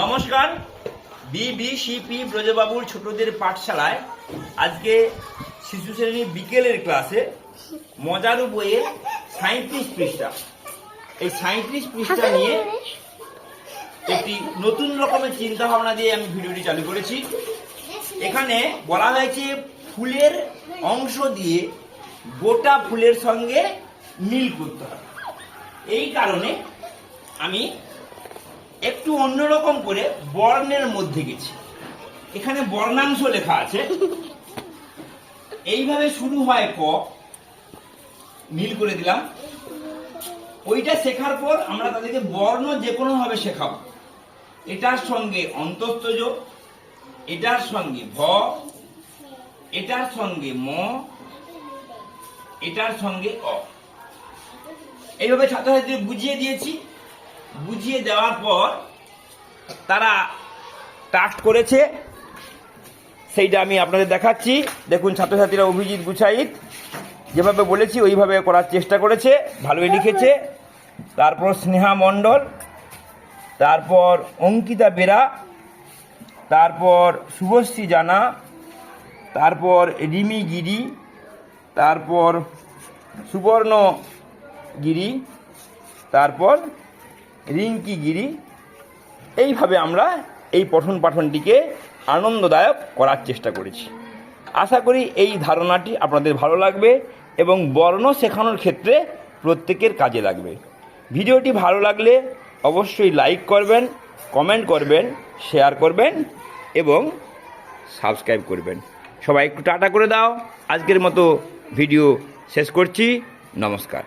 নমস্কার বিবিসিপি ব্রজবাবুর ছোটদের পাঠশালায় আজকে শিশু শ্রেণি বিকেলের ক্লাসে মজার বইয়ে সাঁত্রিশ পৃষ্ঠা। এই সাঁত্রিশ পৃষ্ঠা নিয়ে একটি নতুন রকমের চিন্তা ভাবনা দিয়ে আমি ভিডিওটি চালু করেছি। এখানে বলা হয়েছে ফুলের অংশ দিয়ে গোটা ফুলের সঙ্গে মিল করতে হবে। এই কারণে আমি একটু অন্যরকম করে বর্ণের মধ্যে গেছি। এখানে বর্ণাংশ লেখা আছে। এইভাবে শুরু হয় ক। মিল করে দিলাম। ওইটা শেখার পর আমরা তাদেরকে বর্ণ যে কোনো ভাবে শেখাবো। এটার সঙ্গে অন্তস্থজ, এটার সঙ্গে ভ, এটার সঙ্গে ম, এটার সঙ্গে অ। এইভাবে ছাত্রছাত্রীদের বুঝিয়ে দিয়েছি। বুঝিয়ে দেওয়ার পর তারা টাস্ট করেছে। সেইটা আমি আপনাদের দেখাচ্ছি। দেখুন, ছাত্রছাত্রীরা অভিজিৎ গুছাইত। যেভাবে বলেছি, ওইভাবে করার চেষ্টা করেছে। ভালোই লিখেছে। তারপর স্নেহা মণ্ডল। তারপর অঙ্কিতা বেরা। তারপর শুভশ্রী জানা। তারপর রিমি গিরি। তারপর সুবর্ণ গিরি। তারপর রিঙ্কি গিরি এইভাবে আমরা এই পঠন পাঠনটিকে আনন্দদায়ক করার চেষ্টা করেছি। আশা করি এই ধারণাটি আপনাদের ভালো লাগবে এবং বর্ণ শেখানোর ক্ষেত্রে প্রত্যেকের কাজে লাগবে। ভিডিওটি ভালো লাগলে অবশ্যই লাইক করবেন, কমেন্ট করবেন, শেয়ার করবেন এবং সাবস্ক্রাইব করবেন। সবাই একটু টাটা করে দাও। আজকের মতো ভিডিও শেষ করছি। নমস্কার।